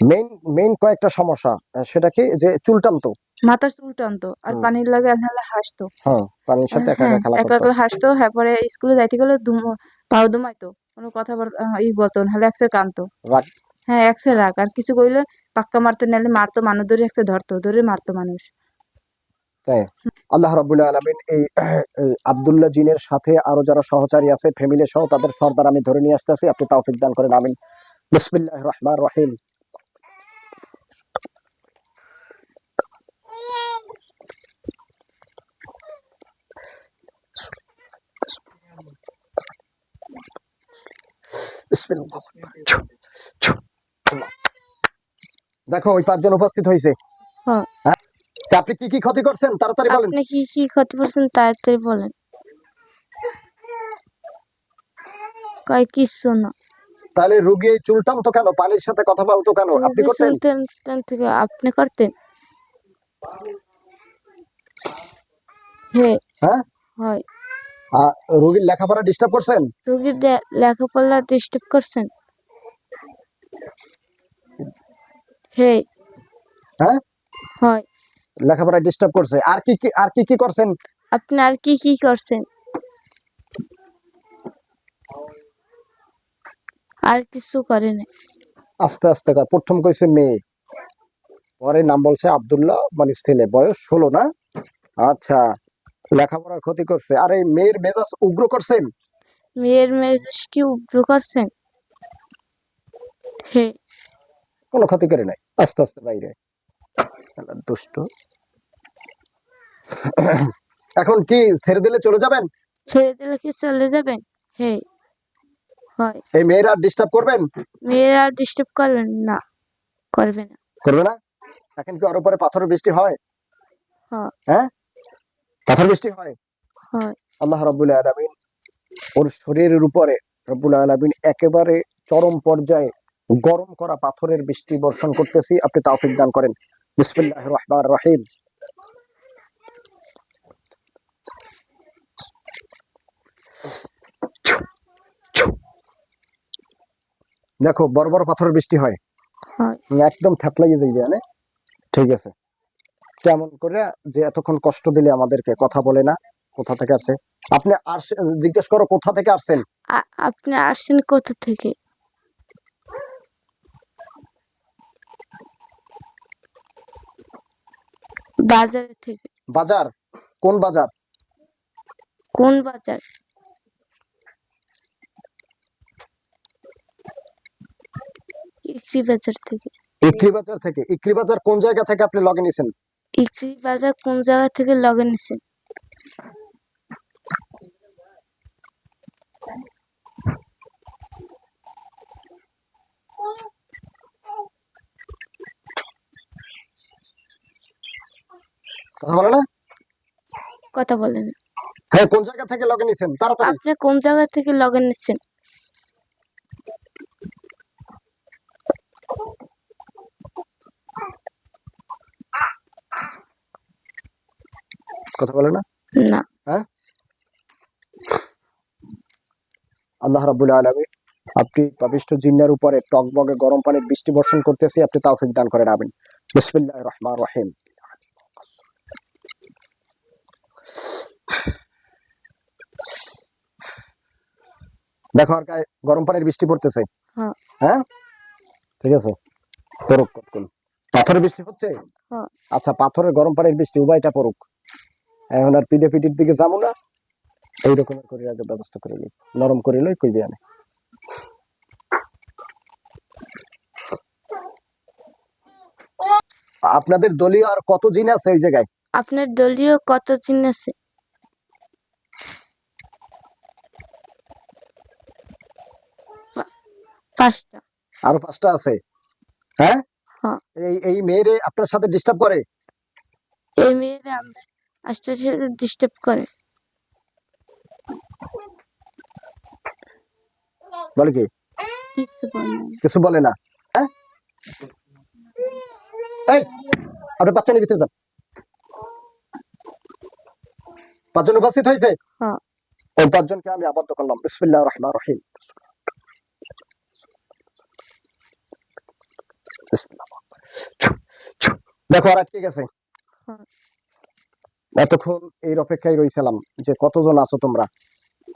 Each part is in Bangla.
মেইন মেইন কয়েকটা সমস্যা সেটা কি? যে মাথার আর পানির লাগে আনহালে হাসতো। হ্যাঁ পানির সাথে একা হ্যাঁ একা খেলা একা একা হাসতো হ্যাঁ পরে স্কুলে যাইতে গেলে পাও দুমাইতো কোনো কথা ই বলতো নাহলে একসে কানতো। হ্যাঁ একসে রাগ আর কিছু কইলে পাক্কা মারতো নাহলে মারতো মানুষ ধরে একসে ধরতো ধরে মারতো মানুষ। তাই আল্লাহ রাব্বুল আলামিন এই আব্দুল্লাহ জিনের সাথে আরও যারা সহচারী আছে ফ্যামিলি সহ তাদের সর্দার আমি ধরে নিয়ে আসতেছি। আপনি তৌফিক দান করেন আমিন। বিসমিল্লাহির রহমানির রহিম বিসমিল্লাহ। দেখো ওই পাঁচজন উপস্থিত হয়েছে হ্যাঁ। হ্যাঁ? তা আপনি কি কি ক্ষতি করছেন? তাড়াতাড়ি বলেন। আপনি কি কি ক্ষতি করছেন তাড়াতাড়ি বলেন। কয় কিছু না। তাহলে রুগী এই চুল টানতো কেন? পানির সাথে কথা বলতো কেন? আপনি করতেন? তেন থেকে আপনি করতেন? হ্যাঁ? হয়। আহ, রুগীর লেখাপড়া ডিস্টার্ব করছেন? রোগীর লেখাপড়া ডিস্টার্ব করছেন। হে হ্যাঁ? হয়। লেখাপড়া ডিস্টার্ব করছে। আর কি কি আর কি কি করছেন? আপনি আর কি কি করছেন? আর কিছু করেন আস্তে আস্তে কর। প্রথম কইছে মেয়ে। পরে নাম বলছে আব্দুল্লাহ মানে ছেলে। বয়স ষোলো না? আচ্ছা। লেখাপড়ার ক্ষতি করছে। আর এই মেয়ের মেজাজ উগ্র করছেন মেয়ের মেজাজ কি উগ্র করছেন কোনো ক্ষতি করে নাই। আস্তে আস্তে বাইরে। দুষ্ট। এখন কি ছেড়ে দিলে চলে যাবেন? ছেড়ে দিলে কি চলে যাবেন? হে। হয়। এই মেয়েরা ডিস্টার্ব করবেন? মেয়েরা ডিস্টার্ব করবেন না। করবে না। করবে না? এখন কি ওর উপরে পাথরের বৃষ্টি হয়। হ্যাঁ। হ্যাঁ পাথর বৃষ্টি হয়। হয়। আল্লাহ রাব্বুল আলামিন ওর শরীরের উপরে রব্বুল আলামিন একেবারে চরম পর্যায়ে গরম করা পাথরের বৃষ্টি বর্ষণ করতেছি। আপনি তাওফিক দান করেন। বিসমিল্লাহির রহমানির রহিম। দেখো বড় বড় পাথরের বৃষ্টি হয়। হয়। একদম থেতলাইয়ে যাইবে মানে ঠিক আছে। কেমন করে যে এতক্ষণ কষ্ট দিলে আমাদেরকে কথা বলে না কোথা থেকে আসে? আপনি আর জিজ্ঞেস করো কোথা থেকে আসছেন? আপনি আসছেন কোথা থেকে? বাজার থেকে। বাজার? কোন বাজার? কোন বাজার? ইকরি বাজার থেকে। ইকরি বাজার থেকে। ইকরি বাজার কোন জায়গা থেকে আপনি লগে নিছেন? বাজার কোন জায়গা থেকে লগে নিছেন কথা বলে না? কথা বলেন হ্যাঁ কোন জায়গা থেকে লগে নিছেন? তাড়াতাড়ি। আপনি কোন জায়গা থেকে লগে নিছেন? কথা বলে না? না। হ্যাঁ? আল্লাহ রাব্বুল আলামিন আপনি পাপিষ্ট জিন্নার উপরে টকবগে গরম পানির বৃষ্টি বর্ষণ করতেছি আপনি তাওফিক দান করেন আমিন। বিসমিল্লাহির রহমানির রহিম। দেখো আর গায়ে গরম পানির বৃষ্টি পড়তেছে। হ্যাঁ। হ্যাঁ? ঠিক আছে? পড়ুক কতক্ষণ? পাথরের বৃষ্টি হচ্ছে? হ্যাঁ। আচ্ছা পাথরের গরম পানির বৃষ্টি উভয়টা পড়ুক। এখন আর পিঠে পিঠির দিকে যাব না। এই রকমের করে আগে ব্যবস্থা করে নিই। নরম করে লই কইবে আনে। আপনাদের দলীয় আর কত জিন আছে ওই জায়গায়? আপনার দলীয় কত চিন আছে? পাঁচটা। আরও পাঁচটা আছে? হ্যাঁ? হ্যাঁ। এই এই মেয়েরে আপনার সাথে ডিস্টার্ব করে? এই মেয়েরা আমরা আস্তে আস্তে ডিস্টার্ব করে। বলে কি? কিছু বলে না। হ্যাঁ? এই আপনি বাচ্চা নিয়ে ভিতরে যান পাঁচজন উপস্থিত হয়েছে? হ্যাঁ। ওই পাঁচজনকে আমি আবদ্ধ করলাম। বিসমিল্লাহ রহমান রহিম। দেখো আর আটকে গেছে। হ্যাঁ। এতক্ষণ এই অপেক্ষায় রইছিলাম যে কতজন আছো তোমরা?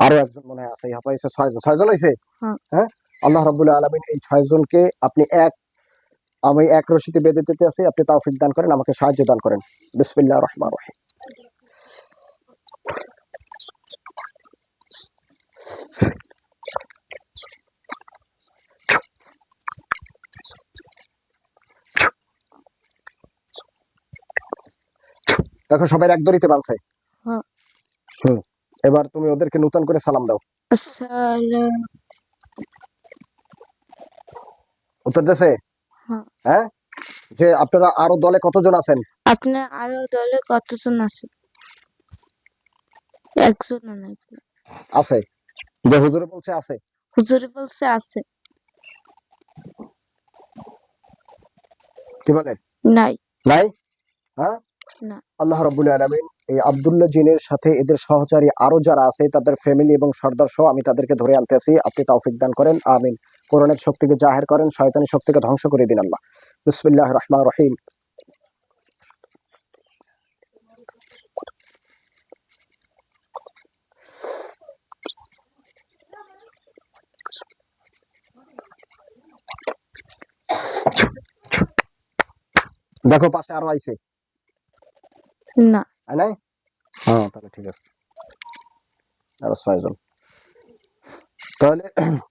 আরও একজন মনে হয় আছে হাফা হয়েছে ছয়জন। ছয়জন হয়েছে হ্যাঁ। হ্যাঁ? আল্লাহ রাবুল্লাহ আলমিন এই ছয়জনকে আপনি এক আমি এক রশিতে বেঁধে দিতে আছি আপনি তাওফিক দান করেন আমাকে সাহায্য দান করেন। বিসমিল্লাহ রহমান রহিম। দেখো সবাই এক দড়িতে বানছে হ্যাঁ। হুম এবার তুমি ওদেরকে নতুন করে সালাম দাও। আসসালাম উত্তর দেশে হ্যাঁ। হ্যাঁ? যে আপনারা আরও দলে কতজন আছেন? আপনার আরও দলে কতজন আছে একজন নাই আছে। যে হুজুরে বলছে আছে। হুজুরে বলছে আছে। কি বলে? নাই। নাই? হ্যাঁ? না। আল্লাহ রাব্বুল আলামিন এই আব্দুল্লাহ জিনের সাথে এদের সহচারী আরও যারা আছে, তাদের ফ্যামিলি এবং সর্দার সহ আমি তাদেরকে ধরে আনতেছি আপনি তৌফিক দান করেন, আমিন। কোরআনের শক্তিকে জাহের করেন শয়তানি শক্তিকে ধ্বংস করে দিন আল্লাহ। বিসমিল্লাহ রহমান রহিম। দেখো, পাশে আরও আইছে। না। নাই? হ্যাঁ তাহলে ঠিক আছে। আরও ছয়জন। তাহলে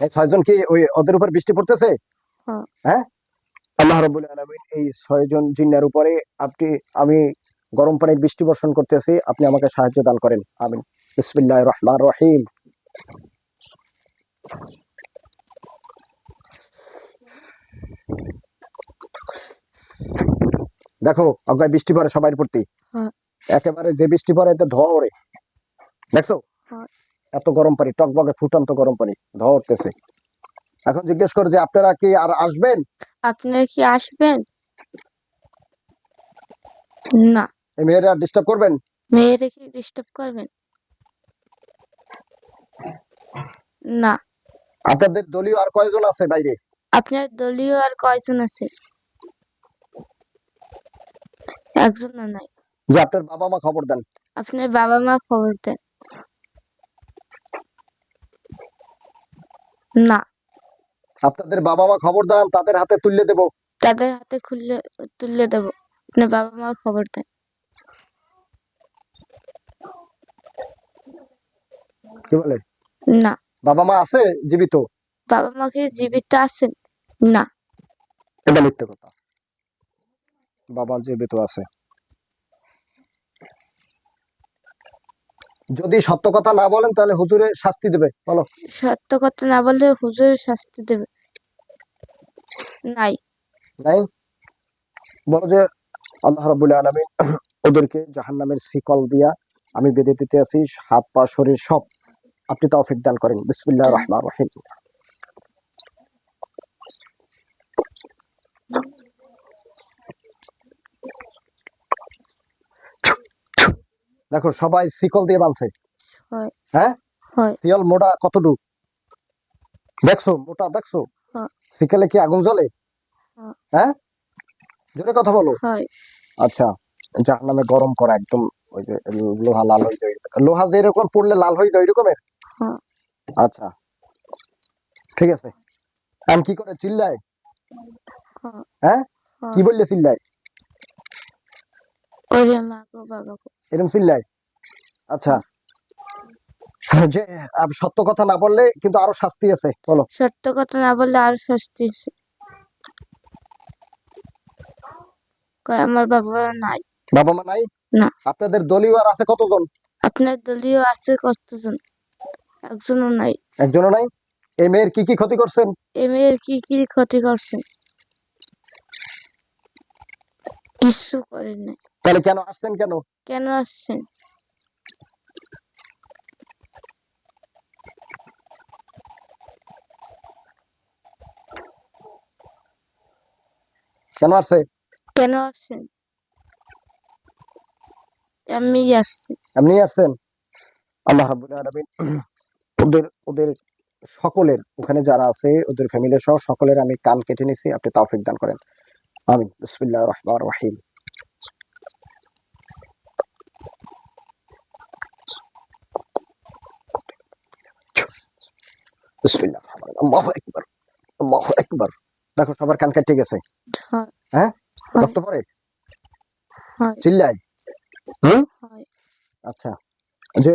এই ছয়জন কি ওই ওদের উপর বৃষ্টি পড়তেছে? হ্যাঁ। হ্যাঁ? আল্লাহ রাব্বুল আলামিন এই ছয়জন জিন্নার উপরে আপনি আমি গরম পানির বৃষ্টি বর্ষণ করতেছি আপনি আমাকে সাহায্য দান করেন। আমিন। বিসমিল্লাহির রহমানির রহিম। দেখো অজ্ঞায় বৃষ্টি পড়ে সবাই প্রতি। হ্যাঁ। একেবারে যে বৃষ্টি পড়ে এতে ধোয়া ওড়ে। দেখছ? হ্যাঁ। এত গরম পানি টকবগে ফুটন্ত গরম পানি ধোয়া উঠতেছে। এখন জিজ্ঞেস কর যে আপনারা কি আর আসবেন? আপনারা কি আসবেন? না। এই মেয়েরা ডিস্টার্ব করবেন? মেয়েরে কি ডিস্টার্ব করবেন? না। আপনাদের দলীয় আর কয়জন আছে বাইরে? আপনার দলীয় আর কয়জন আছে? একজন না নাই। যে আপনার বাবা মা খবর দেন। আপনার বাবা মা খবর দেন। না। আপনাদের বাবা মা খবর দেন তাদের হাতে তুলে দেব। তাদের হাতে খুললে তুলে দেব। আপনার বাবা মা খবর দেন। কি বলে? না। বাবা মা আছে জীবিত? বাবা মা কি জীবিত আছেন? না। এটা মিথ্যে কথা। বাবা জীবিত আছে। যদি সত্য কথা না বলেন তাহলে হুজুরে শাস্তি দেবে। বলো। সত্য কথা না বললে হুজুর শাস্তি দেবে। নাই। নাই? বলো যে আল্লাহ রাবুল আলমিন ওদেরকে জাহান্নামের শিকল দিয়া আমি বেঁধে দিতে আছি হাত পা শরীর সব। আপনি তৌফিক দান করেন। বিসমিল্লাহ রহমান রহিম। দেখো সবাই শিকল দিয়ে বানছে হ্যাঁ। শিয়াল মোটা কতটুকু? দেখছ মোটা দেখছ। শিকালে কি আগুন জ্বলে? হ্যাঁ। জোরে কথা বলো। আচ্ছা যার নামে গরম করা একদম ওই যে লোহা লাল হয়ে যায়। লোহা যেরকম পড়লে লাল হয়ে যায় ওইরকমের। আচ্ছা ঠিক আছে। আমি কি করে চিল্লায়? হ্যাঁ। কি বললে চিল্লায়? ওরে মা গো বাবা গো। এরকম চিল্লায়? আচ্ছা। যে সত্য কথা না বললে কিন্তু আরও শাস্তি আছে বলো। সত্য কথা না বললে আর শাস্তি আছে। কয় আমার বাবা মা নাই। বাবা মা নাই? না। আপনাদের দলীয় আর আছে কতজন? আপনার দলীয় আছে কতজন? একজনও নাই। একজনও নাই? এই মেয়ের কি কি ক্ষতি করছেন? এ মেয়ের কি কি ক্ষতি করছেন? কিছু করেন নাই। তাহলে কেন আসছেন কেন? কেন আসছেন? কেন আসছে? কেন আসছেন? আমি আসছি। এমনি আসছেন? আল্লাহ রাব্বুল আলামিন ওদের ওদের সকলের ওখানে যারা আছে ওদের ফ্যামিলি সহ সকলের আমি কান কেটে নিছি। আপনি তৌফিক দান করেন। আমিন। বিসমিল্লাহ রহমান রহিম। বিসমিল্লাহ রহমান আল্লাহু আকবার আল্লাহু দেখো সবার কান কেটে গেছে। হ্যাঁ। রক্ত পড়ে? চিল্লাই আচ্ছা। যে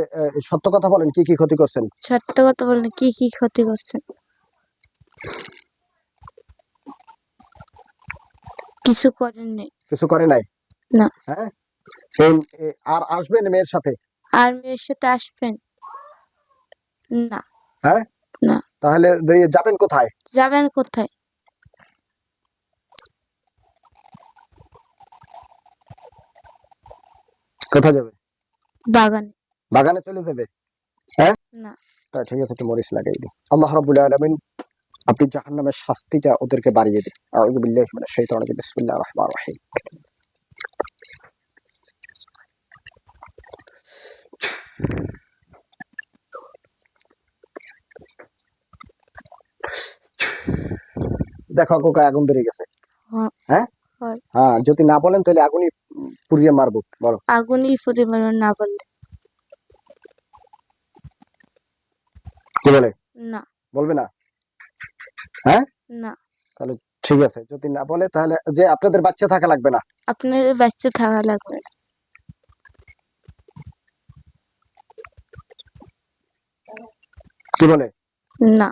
সত্য কথা বলেন কি কি ক্ষতি করছেন? সত্য কথা বলেন কি কি ক্ষতি করছেন? কিছু করেননি কিছু করে নাই? না। হ্যাঁ? আর আসবেন মেয়ের সাথে? আর মেয়ের সাথে আসবেন? না। হ্যাঁ? না। তাহলে যে যাবেন কোথায়? যাবেন কোথায়? কোথায় যাবে? বাগানে। বাগানে চলে যাবে? হ্যাঁ? না। তা ঠিক আছে একটু মরিচ লাগাই দিই। আল্লাহ রাব্বুল আলামিন আপনি জাহান্নামের শাস্তিটা ওদেরকে বাড়িয়ে দিন। আউযু বিল্লাহি মিনাশ শাইতানির রাজিম। বিসমিল্লাহির রহমানির রহিম। দেখো কোকা আগুন ধরে গেছে। হ্যাঁ। হ্যাঁ? হ্যাঁ। যদি না বলেন তাহলে আগুনই পুড়িয়ে মারবো। বলো। আগুনই পরিমাণ না বললে। কি বলে? না। বলবে না? হ্যাঁ? না। তাহলে ঠিক আছে যদি না বলে তাহলে যে আপনাদের বাচ্চা থাকা লাগবে না। আপনার বাচ্চা থাকা লাগবে না। কি বলে? না।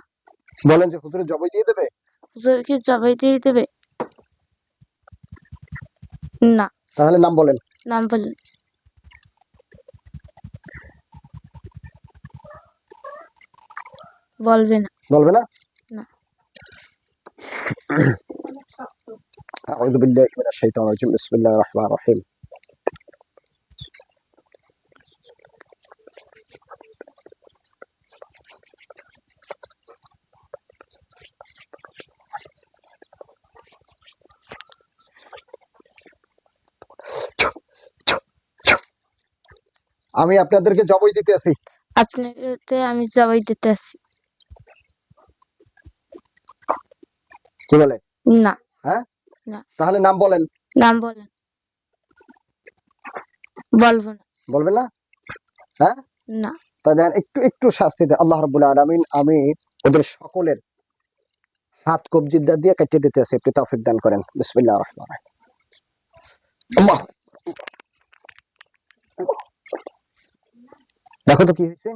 বলেন যে হুজুরে জবাই দিয়ে দেবে? হুজুর কি জবাই দিয়ে দেবে? না। তাহলে নাম বলেন। নাম বলেন। বলবে না। বলবে না? না। আউযু বিল্লাহি মিনাশ শাইতানির রাজিম। বিসমিল্লাহির রহমানির রহিম। আমি আপনাদেরকে জবাই দিতে আছি আপনাকে আমি জবাই দিতে আসছি কি বলে? না। হ্যাঁ? না। তাহলে নাম বলেন। নাম বলেন। বলব না। বলবেন না? হ্যাঁ? না। তাদের একটু একটু শাস্তি দেয় আল্লাহ রাব্বুল আলামিন আমি ওদের সকলের হাত কবজিদার দিয়ে কেটে দিতে আছি একটু তৌফিক দান করেন। বিসমিল্লাহির রহমানির রহিম। আল্লাহ। দেখো তো কি হয়েছে।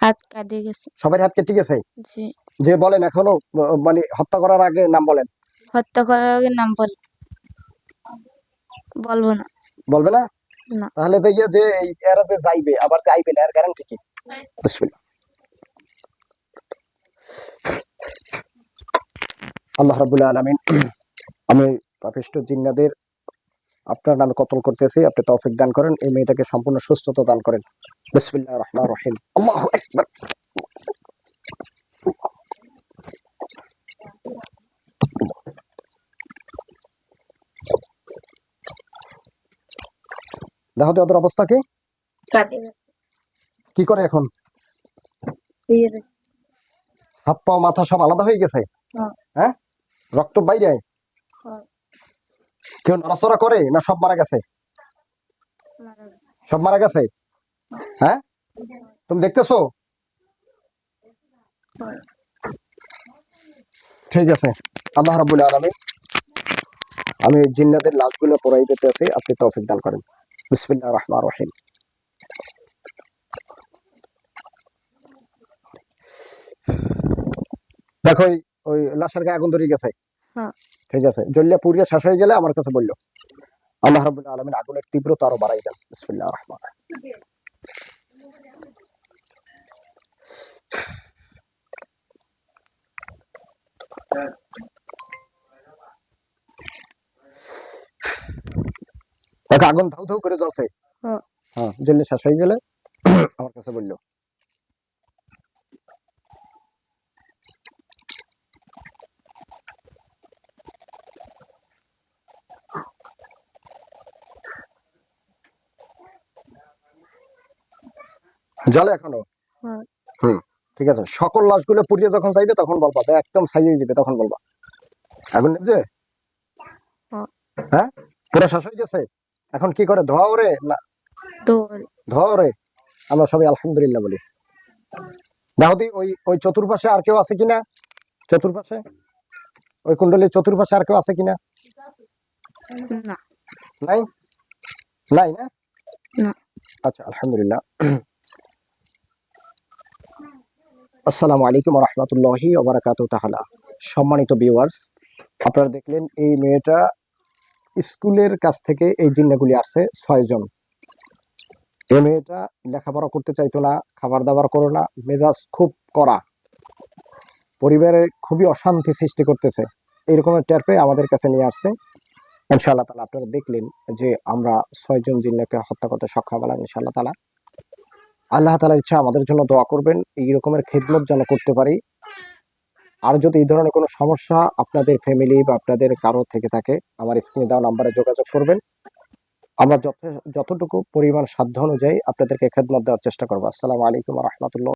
হাত কাটে গেছে। সবার হাত কেটে গেছে? জি। যে বলেন এখনও মানে হত্যা করার আগে নাম বলেন। হত্যা করার আগে নাম বল। বলব না। বলবে না? না। তাহলে যে ইয়ে যে এরা যে যাইবে আবার যাইবে না এর গ্যারান্টি কি? বিসমিল্লাহ। আল্লাহ রাব্বুল আলামিন আমি পাপিষ্ট জিন্নাদের আপনার নামে কতল করতেছি আপনি তৌফিক দান করেন এই মেয়েটাকে সম্পূর্ণ সুস্থতা দান করেন। বিসমিল্লাহির রহমানির রহিম। আল্লাহু আকবার। দেখো তো ওদের অবস্থা কি? কি করে এখন? হাত পা মাথা সব আলাদা হয়ে গেছে? হ্যাঁ, হ্যাঁ? রক্ত বাইরে? হয়। কেউ নড়াচড়া করে না সব মারা গেছে। সব মারা গেছে? হ্যাঁ? তুমি দেখতেছো? ঠিক আছে। আল্লাহ রাব্বুল আলামিন আমি এই জিন্নাতের লাশগুলো পড়াই দিতে আছি। আপনি তৌফিক দান করেন। বিসমিল্লাহির রহমানির রহিম। দেখো ওই- লাশের গায়ে আগুন ধরে গেছে। হ্যাঁ। ঠিক আছে। জ্বলিয়া পুড়িয়া শেষ হয়ে গেলে আমার কাছে বলল আল্লাহ রাব্বুল আলামিন আগুনের তীব্রতা আরও বাড়াই দেন। বিসমিল্লাহির রহমানির দেখো আগুন ধাউ ধাউ করে জ্বলছে। হ্যাঁ। হ্যাঁ জ্বললে শেষ হয়ে গেলে আমার কাছে বলল জলে এখনও? হয়। হুম ঠিক আছে। সকল লাশগুলো পুড়িয়ে যখন চাইবে তখন বলবা তো একদম সাইয়ে যাবে তখন বলবা। আগুন যে হ্যাঁ। হ্যাঁ? পুরো শেষ হয়ে গেছে? এখন কি করে ধোয়া ওরে না? তো ধোয়া ওরে? আমরা সবাই আলহামদুলিল্লাহ বলি। দাউদি ওই ওই চতুর্পাশে আর কেউ আছে কিনা? চতুর্পাশে? ওই কুণ্ডলীর চতুর্পাশে আর কেউ আছে কিনা? না। নাই? নাই না। আচ্ছা আলহামদুলিল্লাহ। আসসালামু আলাইকুম রহমতুল্লাহি ওবরাকাতু সম্মানিত ভিউয়ার্স আপনারা দেখলেন এই মেয়েটা স্কুলের কাছ থেকে এই জিন্নাগুলি আসছে ছয়জন এই মেয়েটা লেখাপড়া করতে চাইতো না, খাবার দাবার করো না, মেজাজ খুব কড়া। পরিবারে খুবই অশান্তি সৃষ্টি করতেছে। এইরকমের টের পেয়ে আমাদের কাছে নিয়ে আসছে। ইনশাআল্লাহ তালা আপনারা দেখলেন যে আমরা ছয়জন জিন্নাকে হত্যা করতে সক্ষম হলাম ইনশাআল্লাহ তালা আল্লাহ তালার ইচ্ছা আমাদের জন্য দোয়া করবেন। এই রকমের খেদমত যেন করতে পারি। আর যদি এই ধরনের কোনো সমস্যা আপনাদের ফ্যামিলি বা আপনাদের কারও থেকে থাকে, আমার স্ক্রিনে দেওয়া নাম্বারে যোগাযোগ করবেন। আমরা যত যতটুকু পরিমাণ সাধ্য অনুযায়ী আপনাদেরকে খেদমত দেওয়ার চেষ্টা করব। আসসালামু আলাইকুম রহমতুল্লাহ।